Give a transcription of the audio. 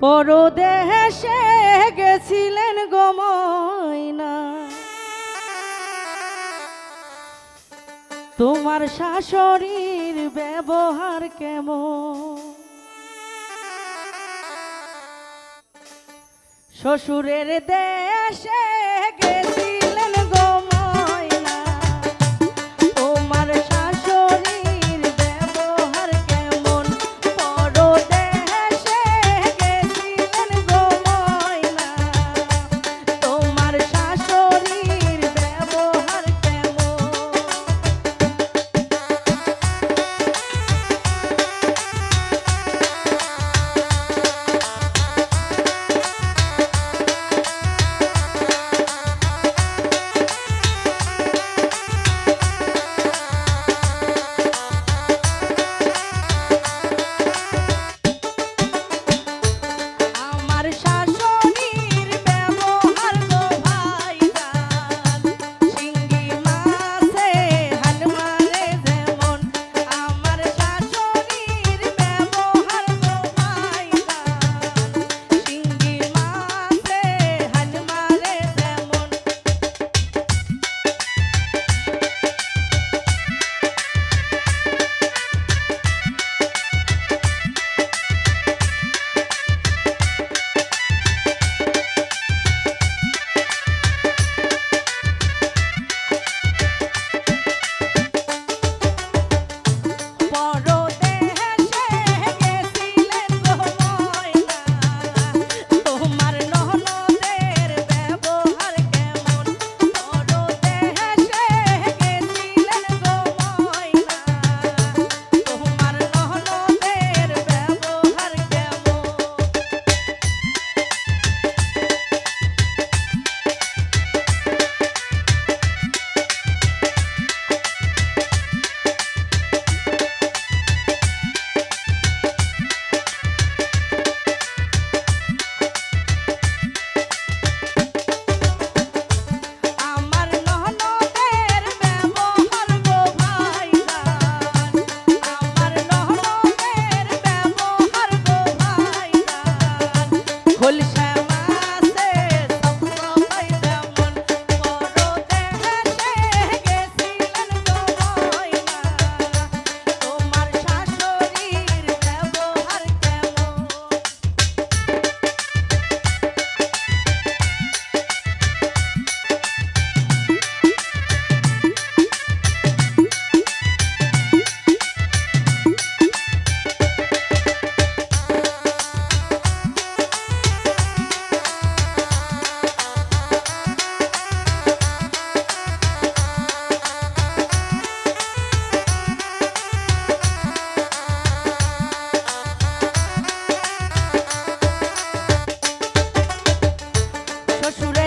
পরদেশে গেছিলেন গময়না তোমার শাশুড়ির ব্যবহার কেমন? শ্বশুরের দেশে গেছে los.